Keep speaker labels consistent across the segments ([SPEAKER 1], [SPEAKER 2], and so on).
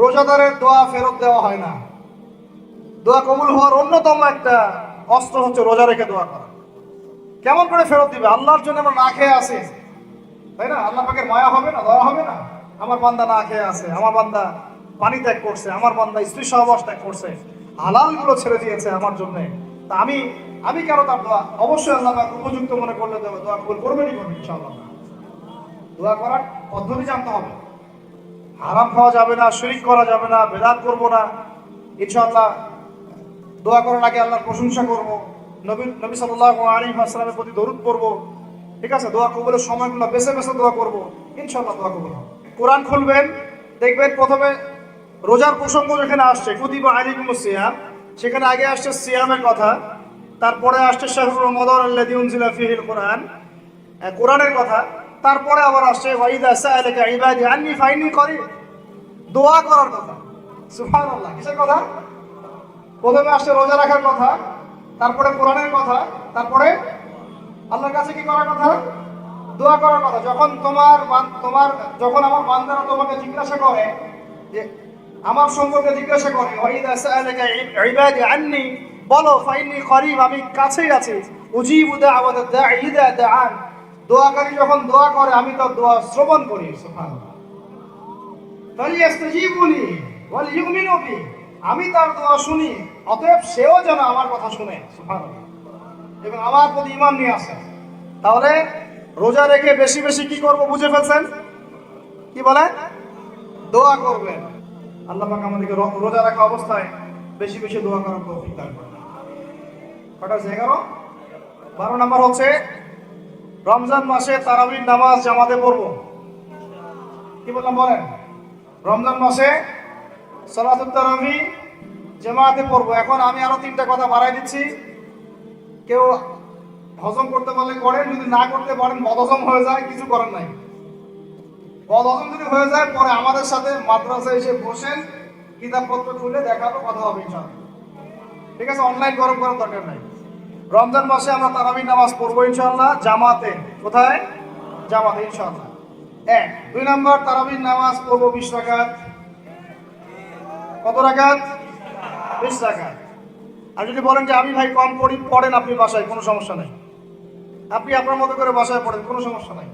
[SPEAKER 1] রোজাদারের দোয়া ফেরত দেওয়া হয় না। দোয়া কবুল হওয়ার অন্যতম একটা অস্ত্র হচ্ছে রোজা রেখে দোয়া করা। কেমন করে ফেরত দিবে? আল্লাহর জন্য আমরা না খেয়ে আসি তাই না? আল্লাহ পাকের মায়া হবে না, দয়া হবে না? আমার বান্দা না খেয়ে আছে, আমার বান্দা পানি ত্যাগ করছে, আমার বান্দা স্ত্রী সহবাস ত্যাগ করছে, হালালগুলো ছেড়ে দিয়েছে আমার জন্য। তা আমি আমি কেন তার দোয়া? অবশ্যই আল্লাহ পাক উপযুক্ত মনে করলে দোয়া কবুল করবেনই করবে ইনশাআল্লাহ। দোয়া করার পদ্ধতি জানতে হবে। হারাম খাওয়া যাবে না, শিরিক করা যাবে না, বেদাত করব না। ইনশাআল্লাহ দোয়া করার আগে আল্লাহর প্রশংসা করব। নবী নবী সাল্লাল্লাহু আলাইহি ওয়াসাল্লামের প্রতি দরুদ পড়ব। ঠিক আছে? দোয়া কবুলের সময়গুলো বেছে বেছে দোয়া করব। ইনশাআল্লাহ দোয়া কবুল কোরআন খুলবেন, দেখবেন প্রথমে রোজার প্রসঙ্গ যেখানে আসছে, কুতিবা আলাইকুম সিয়াম। সেখানে আগে আসছে সিয়ামের কথা, তারপরে আসছে শাহরুর রমাদান আল্লাযী উনজিলা ফীহিল কোরআন। কোরআনের কথা। তারপরে আবার আসছে ওয়াইদা সাআলাকা ইবাদি আন্নি, ফাইনি করি। দোয়া করার কথা। সুবহানাল্লাহ। কিসের কথা? প্রথমে আসছে রোজা রাখার কথা, তারপরে কোরআনের কথা, তারপরে আল্লাহর কাছে কি করার কথা? দোয়া করার কথা। যখন তোমার তোমার, যখন আমার বান্দারা তোমাকে জিজ্ঞাসা করে যে, আমার সম্পর্কে জিজ্ঞাসা করে, ওয়াইদা সাআলাকা ইবাদি আন্নি, বলো, ফাইনি করিব, আমি কাছেই আছি। উজিবু দাওয়াত দাঈ ইদা দাআন। দোয়াকারী যখন দোয়া করে, আমি তার দোয়া শ্রবণ করি আমি তার দোয়া শুনি, অতএব সেও যেন আমার কথা শুনে এবং আমার প্রতি ইমান নিয়ে আসে। তাহলে রোজা রেখে বেশি বেশি কি করব বুঝে ফেলছেন? কি বলে দোয়া করবেন। আল্লাহ পাক আমাদেরকে রোজা রাখা অবস্থায় বেশি বেশি দোয়া করার তৌফিক দান করেন। কটা এগারো? বারো নম্বর হচ্ছে রমজান মাসে তারাবির নামাজ জামাতে পড়ব। কি বললাম বলেন? রমজান মাসে তারাবি জামাতে পড়ব। এখন আমি আরও তিনটা কথা বাড়াই দিচ্ছি। কেউ হজম করতে পারলে করেন, যদি না করতে পারেন বদহজম হয়ে যায়, কিছু করার নাই। বদহজম যদি হয়ে যায়, পরে আমাদের সাথে মাদ্রাসায় এসে বসেন কিতাবপত্র খুলে দেখাবো, কথা হবে ঠিক আছে অনলাইন গরম করার দরকার নাই। রমজান মাসে আমরা তারাবি নামাজ পড়ব ইনশাল্লাহ জামাতে। কোথায়? জামাতে ইনশাল্লাহ এক। দুই নম্বর, তারাবির নামাজ পড়ব বিশ রাকাত। কত রাকাত? বিশ রাকাত। আর যদি বলেন যে আমি ভাই কম পড়ি, পড়েন আপনি বাসায়, কোনো সমস্যা নাই। আপনি আপনার মতো করে বাসায় পড়েন, কোনো সমস্যা নাই।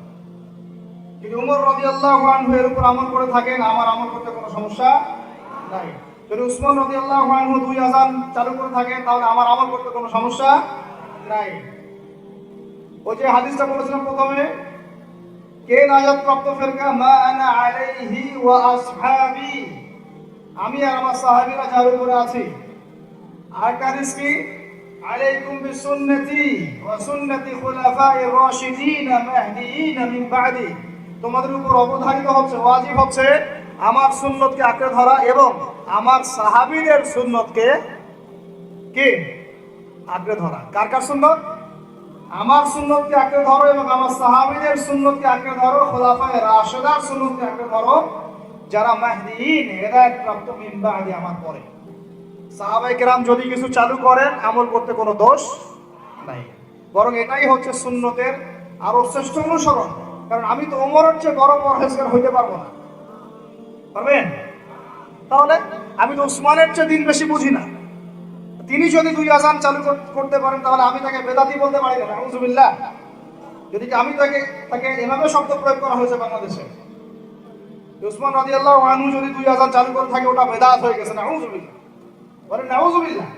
[SPEAKER 1] যদি উমর রদি আল্লাহ এর উপর আমল করে থাকেন, আমার আমল করতে কোনো সমস্যা নাই। যদি উসমান রদি আল্লাহ দুই আজান চালু করে থাকেন, তাহলে আমার আমল করতে কোনো সমস্যা নাই। ওই যে হাদিসটা বলেছিলাম প্রথমে, কে নাজাত প্রাপ্ত ফেরকা? মা আনা আলাইহি ওয়া আসহাবি। আমি আর আমার সাহাবীরা যার উপরে আছি। আর কারিস কি? আলাইকুম বিসুন্নতি ওয়া সুন্নতি খুলাফায়ে রাশিদিন মাহদিয়িন মিন বাদি। তোমাদের উপর অবধারিত হচ্ছে, ওয়াজিব হচ্ছে আমার সুন্নতকে আঁকড়ে ধরা এবং আমার সাহাবীদের সুন্নতকে কি? আঁকড়ে ধরা। কার কার সুন্নত? আমার সুন্নতকে আঁকড়ে ধরো এবং আমার সাহাবীদের সুন্নতকে আঁকড়ে ধরো, খোলাফায়ে রাশেদার সুন্নতকে আঁকড়ে ধরো, যারা মাহদিয়িন হেদায়েত প্রাপ্ত মিন বাদি আমার পরে। সাহাবাই কেরাম যদি কিছু চালু করেন, আমল করতে কোনো দোষ নাই। বরং এটাই হচ্ছে সুন্নতের আরও শ্রেষ্ঠ অনুসরণ। কারণ আমি তো ওমরের চেয়ে বড় পরহেজগার হইতে পারব না। পারবেন? তাহলে আমি তো উসমানের চেয়ে দিন বেশি বুঝি না। তিনি যদি দুই আজান চালু করতে পারেন, তাহলে আমি তাকে বেদাতি বলতে পারি না। আউযুবিল্লাহ যদি আমি তাকে তাকে এভাবে শব্দ প্রয়োগ করা হয়েছে বাংলাদেশে উসমান রাদিয়াল্লাহু আনু যদি দুই আজান চালু করে থাকে, ওটা বেদাত হয়ে গেছে। নাউযুবিল্লাহ বলেন নাউযুবিল্লাহ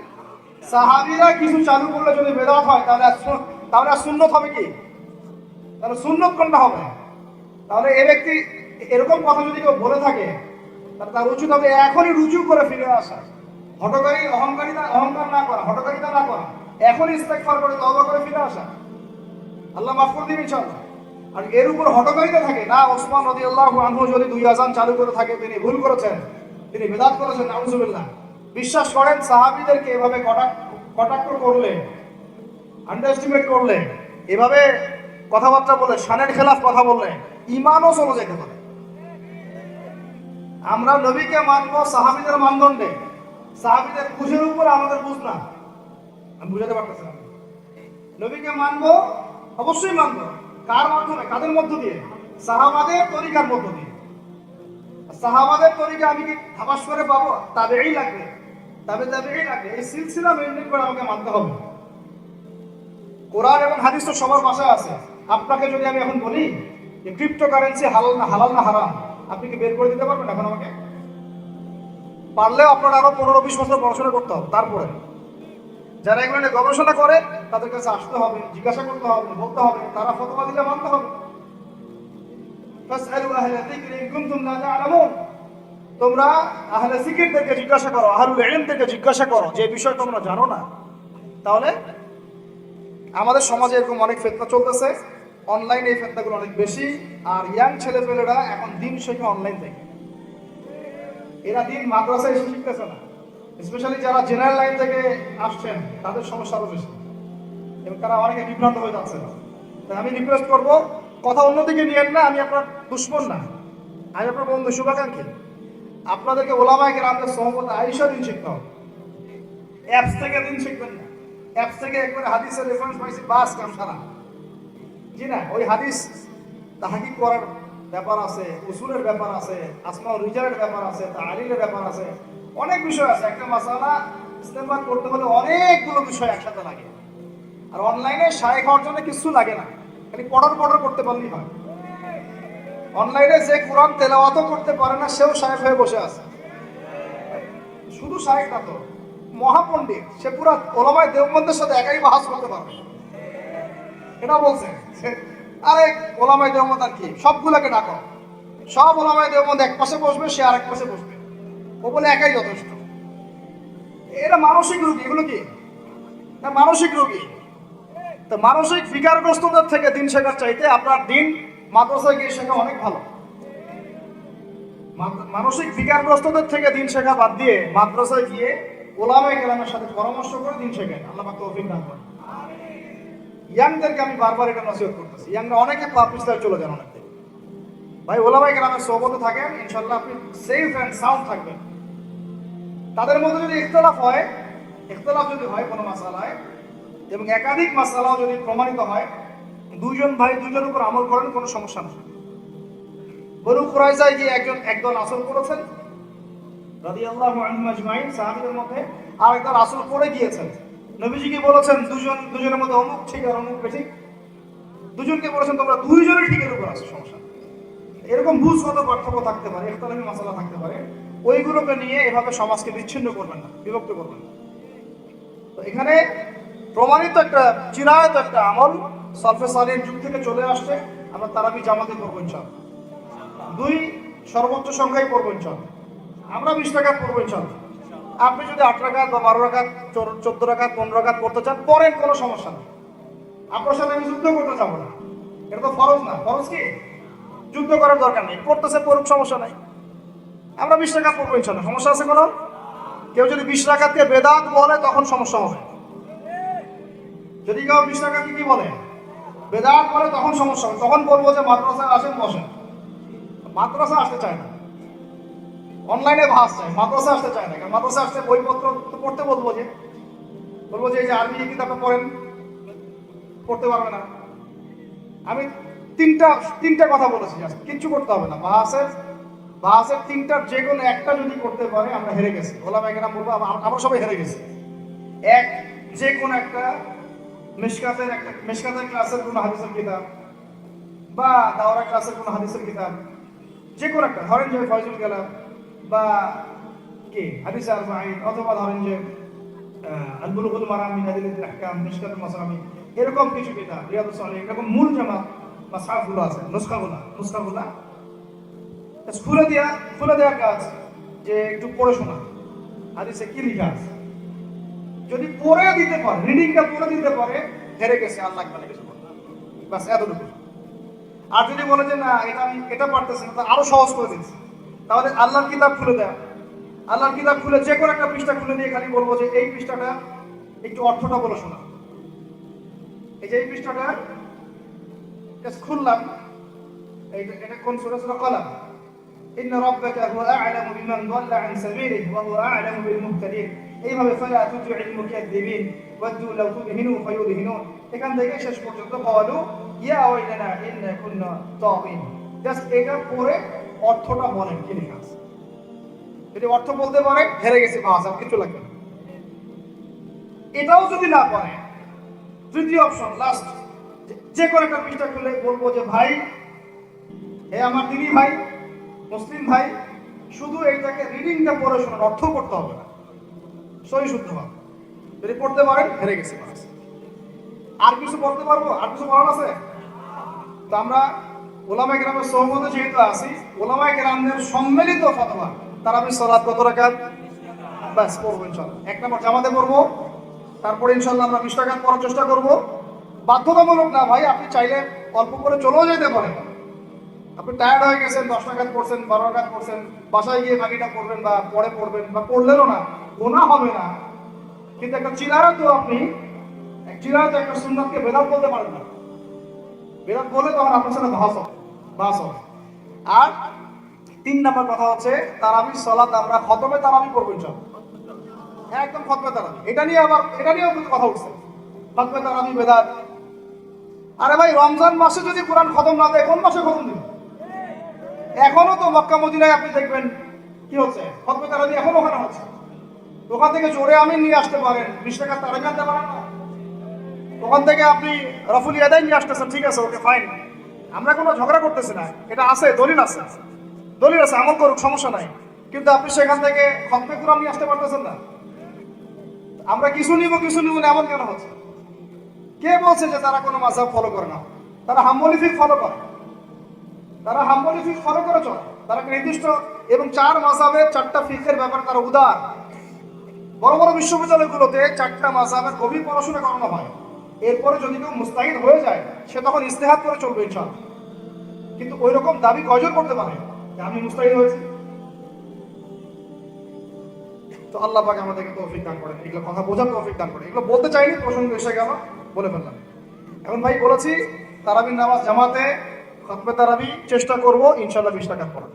[SPEAKER 1] সাহাবীরা কিছু চালু করলে যদি বেদাত হয়, তাহলে তাহলে সুন্নত হবে কি? তাহলে সুন্নত কোনটা হবে? তাহলে এ ব্যক্তি এরকম কথা যদি কেউ বলে থাকে, তাহলে তার উচিত হবে এখনই রুজু করে ফিরে আসা। হটকারী অহংকারিতা, অহংকার না করা হটকারিতা না করা। এখনই ইস্তেগফার করে, তওবা করে ফিরে আসা। আল্লাহ মাফ করে দিবেন, ইনশাআল্লাহ। আর এর উপর হটকারিতা থাকে। না, ওসমান রাদিয়াল্লাহু আনহু যদি দুই আজান চালু করে থাকে, তিনি ভুল করেছেন। তিনি বেদাত করেছেন, নাউজুবিল্লাহ। বিশ্বাস করেন, সাহাবীদেরকে এভাবে কটাক্ষ করলে আন্ডারএস্টিমেট করলে, এভাবে কথাবার্তা বলে, শানের খেলাফ কথা বললে ইমানও চলে যেতে পারে। আমরা নবীকে মানবো, সাহাবিদের মানদণ্ডে। সাহাবীদের বুঝের উপর আমাদের বুঝ না। আমি বুঝাতে পারতেছি নবীকে মানবো? অবশ্যই মানবো। কার মাধ্যমে? কাদের মধ্য দিয়ে? সাহাবাদের তরিকার মধ্য দিয়ে। সাহাবাদের তরিকা আমি কি থাপাস করে পাবো? তাবেই লাগবে। তবে তাবেই লাগবে। এই সিলসিলা মেনটেন করে আমাকে মানতে হবে। কোরআন এবং হাদিস তো সবার ভাষায় আছে। আপনাকে যদি আমি এখন বলি যে ক্রিপ্টোকারেন্সি হালাল না হালাল না, হারাম, আপনি কি বের করে দিতে পারবেন এখন আমাকে? পারলেও আপনার আরও পনেরো বিশ বছর পড়াশোনা করতে হবে, তারপরে। যারা এগুলো নিয়ে গবেষণা করে, তাদের কাছে আসতে হবে, জিজ্ঞাসা করতে হবে, বলতে হবে, তারা ফতোয়া দিলে মানতে হবে। তোমরা আহলে জিকিরদেরকে জিজ্ঞাসা করো, আহলুল ইলমদেরকে জিজ্ঞাসা করো, যে বিষয় তোমরা জানো না, তাহলে আমাদের সমাজে এরকম অনেক ফেতনা চলতেছে। অনলাইনে এই ফেতনাগুলো অনেক বেশি, আর ইয়াং ছেলেপেলেরা এখন দিন শেখে অনলাইন থেকে এরা দিন মাদ্রাসায় এসে শিখতেছে না। স্পেশালি যারা জেনারেল লাইন থেকে আসছেন, তাদের সমস্যা আরও বেশি। এবং তারা অনেকে বিভ্রান্ত হয়ে যাচ্ছে। তাই আমি রিকোয়েস্ট করব, কথা অন্যদিকে নিয়েন না, আমি আপনার দুশ্মন না। আমি আপনার বন্ধু, শুভাকাঙ্ক্ষী। আপনাদেরকে ওলামাকে আমাদের সহমত আইসা দিন শিখতে হবে। অ্যাপস থেকে দিন শিখবেন না। অ্যাপস থেকে একবারে হাদিসের রেফারেন্স পাইছি, বাস কাম সারা। জি না, ওই হাদিস তাহাকি করার ব্যাপার আছে, উসুলের ব্যাপার আছে, আসমা রিজাল্টের ব্যাপার আছে তালিলের ব্যাপার আছে, অনেক বিষয় আছে। একটা মাসালা ইস্তেমাল করতে হলে অনেকগুলো বিষয় একসাথে লাগে। আর অনলাইনে শায়েখ হওয়ার জন্য কিছু লাগে না। খালি পড়ার পড়ার করতে পারলেই হয়। অনলাইনে যে কোরআন তেলাওয়াতও করতে পারে না, সেও শায়েখ হয়ে বসে আছে। শুধু শায়েখ না তো, মহাপণ্ডিত, সে পুরা ওলামায় দেববন্ধের সাথে একাই বাহাস করতে পারবে। এটা বলছে। সে- আরে ওলামায় দেবমত আর কি, সবগুলোকে ডাকো। সব ওলামায় দেবমত এক পাশে বসবে, সে আরেক পাশে বসবে। ও বলে একাই যথেষ্ট। এরা মানসিক রোগী, এগুলো কি? মানসিক রোগী। তো মানসিক বিকারগ্রস্তদের থেকে দিন শেখার চাইতে আপনার দিন মাদ্রাসায় গিয়ে শেখা অনেক ভালো। মানসিক বিকারগ্রস্তদের থেকে দিন শেখা বাদ দিয়ে মাদ্রাসায় গিয়ে ওলামে গেলামের সাথে পরামর্শ করে দিন শেখেন। আল্লাহ তৌফিক দান করেন। ইয়াংদেরকে আমি বারবার এটা নসিহত করতেছি। ইয়াংরা অনেকে পাপিস্তায় চলে যান অনেক থেকে। ভাই কেরামের সোহবতে থাকেন ইনশাল্লাহ আপনি সেফ অ্যান্ড সাউন্ড থাকবেন। তাদের মধ্যে যদি ইখতলাফ হয়, ইখতলাফ যদি হয় কোনো মাসালায়, এবং একাধিক মাসালাও যদি প্রমাণিত হয়, দুইজন ভাই দুজন উপর আমল করেন, কোনো সমস্যা নেই। বনু কুরাইজায় গিয়ে একজন, একদল আসল করেছেন। রাদিয়াল্লাহু আনহুম আজমাইন, সাহাবীদের মধ্যে আর একদল আসল করে গিয়েছেন। নবীজি কি বলেছেন, দুজন, দুজনের মধ্যে অমুক ঠিক আর অমুক ঠিক। দুজনকে বলেছেন, তোমরা দুইজনের ঠিকের উপর আসো সমস্যা এরকম ভূষগত পার্থক্য থাকতে পারে একতলামি মশলা থাকতে পারে। ওইগুলোকে নিয়ে এভাবে সমাজকে বিচ্ছিন্ন করবেন না, বিভক্ত করবেন না। তো এখানে প্রমাণিত একটা, চিরায়ত একটা আমল সলফে সালের যুগ থেকে চলে আসছে। আমরা তারাবি জামাতে করব ইনশাল্লাহ দুই সর্বোচ্চ সংখ্যায় পড়ব ইনশাল্লাহ আমরা বিশ টাকা পড়ব ইনশাল্লাহ আপনি যদি আট রাকাত বা বারো রাকাত চোদ্দ রাকাত পনেরো রাকাত পড়তে চান পড়েন কোনো সমস্যা নেই। আপনার সাথে আমি যুদ্ধ করতে যাব না। এটা তো ফরজ না। ফরজ কি? যুদ্ধ করার দরকার নেই। পড়তেছে পড়ুক সমস্যা নাই। আমরা বিশ টাকা পড়ব ইনশাল্লাহ। সমস্যা আছে কোনো? কেউ যদি বিশ টাকাতে বেদাত বলে, তখন সমস্যা হবে। যদি কেউ বিশ টাকাকে কি বলে? বেদাত বলে, তখন সমস্যা হবে। তখন বলব যে মাদ্রাসায় আসেন, বসেন। মাদ্রাসা আসতে চায় না। অনলাইনে ভাস চায় মাদ্রাসা আসতে চায় না মাদ্রাসা আসতে বইপত্র তো পড়তে বলব যে বলব যে এই যে কিতাবটা পড়েন পড়তে পারবে না। আমি তিনটা তিনটা কথা বলেছি just, কিচ্ছু করতে হবে না। বাহাসের বাহাসের তিনটার যে কোনো একটা যদি করতে পারে আমরা হেরে গেছি। ওলা বাইকেরা বলব আম- আমরা সবাই হেরে গেছি। এক যে কোনো একটা মিশকাতের একটা মিশকাতের ক্লাসের কোনো হাদিসের কিতাব বা দাওরা ক্লাসের কোনো হাদিসের কিতাব যে কোনো একটা ধরেন যে ফয়জুল গেলাম বা কি? হাদিস আর অথবা ধরেন যে আলবুলুল মারামি নাদিলুল আহকাম মিশকাতুল মাসামি এরকম কিছু কিতাব, রিয়াদুস সালিহিন, এরকম মূল বা সাফগুলো আছে, নুসখাগুলো নুসখাগুলো। খুলে দেওয়া খুলে দেওয়ার কাজ যে একটু পড়ে শোনা। হাদিসে কি লেখা আছে? যদি পড়ে দিতে পারে রিডিংটা পড়ে দিতে পারে, হেরে গেছে আর লাগবে কিছু। বাস এতটুকু। আর যদি বলে যে, না, এটা আমি, এটা পারতেছি না আরও সহজ করে দিচ্ছি তাহলে আল্লাহর কিতাব খুলে দেয় আল্লাহর কিতাব খুলে যে কোনো একটা পৃষ্ঠা খুলে দিয়ে খালি বলবো যে এই পৃষ্ঠাটা একটু অর্থটা বলে শোনা এই যে এই পৃষ্ঠাটা জাস্ট খুললাম এইটা এটা কোন সূরা সূরা কলাম إن ربك هو أعلم بمن ضل عن سبيله وهو أعلم بالمهتدين এইভাবে فلا تطع المكذبين ودوا لو تدهنوا فيدهنون এখান থেকে শেষ পর্যন্ত قالوا يا ويلنا إنا كنا طاغين জাস্ট এটা পড়ে অর্থটা বলেন কি লেখা আছে? যদি অর্থ বলতে পারে, হেরে গেছে, বাস, আর কিছু লাগবে না। এটাও যদি না পারে, তৃতীয় অপশন লাস্ট যে কোনো একটা পৃষ্ঠা খুলে বলব যে, ভাই হে আমার দিদি ভাই, মুসলিম ভাই, শুধু এইটাকে রিডিংটা পড়ে শোনার অর্থ করতে হবে না। সহি, শুদ্ধ হবে যদি পড়তে পারেন হেরে গেছে, বাস। আর কিছু পড়তে পারব? আর কিছু পড়ার আছে? তো আমরা ওলামাই গ্রামের সহমতে যেহেতু আছি ওলামাই গ্রামের সম্মিলিত ফতোয়া, তারা আমি সলাৎ কত রাখার ব্যাস, পড়ব ইনশাল্লাহ এক নম্বর জামাতে পড়ব, তারপরে ইনশাল্লাহ আমরা বিশ টাকা পড়ার চেষ্টা করব। বাধ্যতামূলক না ভাই, আপনি চাইলে অল্প করে চলেও যেতে পারেন। আপনি টায়ার্ড হয়ে গেছেন, দশ টাকা পড়ছেন, বারো টাকা পড়ছেন, বাসায় গিয়ে বাকিটা পড়বেন বা পরে পড়বেন বা পড়লেনও না গোনা হবে না। কিন্তু একটা চিরারা তো আপনি, এক চিরারা তো একটা সুন্দরকে বেদাত বলতে পারেন না। বেদাত বলে তখন আপনার সাথে বাস হবে। বাস হবে। আর তিন নাম্বার কথা হচ্ছে, তারাবি সলাত আমরা খতমে তারাবি পড়ব ইনশাল্লাহ। একদম খতমে তারাবি। এটা নিয়ে আবার এটা নিয়েও কথা উঠছে। খতমে তারাবি বেদাত। আরে ভাই, রমজান মাসে যদি কোরআন খতম না দেয়, কোন মাসে খতম দিবে? এখনও তো মক্কা মদিনায় আপনি দেখবেন কি হচ্ছে? খতমে তারাবি এখনও ওখানে হচ্ছে। ওখান থেকে জোরে আমি নিয়ে আসতে পারেন। বিশ টাকা তারাবি আনতে পারেন না। ওখান থেকে আপনি রফুল ইয়াদাই নিয়ে আসতেছেন। ঠিক আছে, ওকে ফাইন আমরা কোনো ঝগড়া করতেছি না। এটা আছে, দলিল আছে। দলিল আছে, আমল করুক, সমস্যা নাই। কিন্তু আপনি সেখান থেকে খতমে কোরআন নিয়ে আসতে পারতেছেন না। আমরা কিছু নিব কিছু নিব না, এমন কেন হচ্ছে? কে বলছে যে তারা কোনো মাঝাব ফলো করে না? তারা হাম্বলি ফিক ফলো করে। তারা হাম্বলি ফিক ফলো করে চলে। তারা নির্দিষ্ট এবং চার মাঝাবের চারটা ফিকের ব্যাপারে তারা উদার। বড় বড় বিশ্ববিদ্যালয়গুলোতে চারটা মাঝাবের গভীর পড়াশোনা করানো হয়। এরপরে যদি কেউ মুস্তাহিদ হয়ে যায়, সে তখন ইস্তেহাত করে চলবে ইনশাল কিন্তু ওই রকম দাবি কজন করতে পারে? আমি মুস্তাহিদ হয়েছি। তো আল্লাহ পাকে আমাদেরকে তৌফিক দান করেন, এগুলো কথা বোঝার তৌফিক দান করেন। এগুলো বলতে চাইনি, প্রসঙ্গ এসে গেল, বলে ফেললাম। এখন ভাই বলেছি, তারাবির নামাজ জামাতে, খতমে তারাবি চেষ্টা করব ইনশাল্লাহ বিশ টাকা পড়া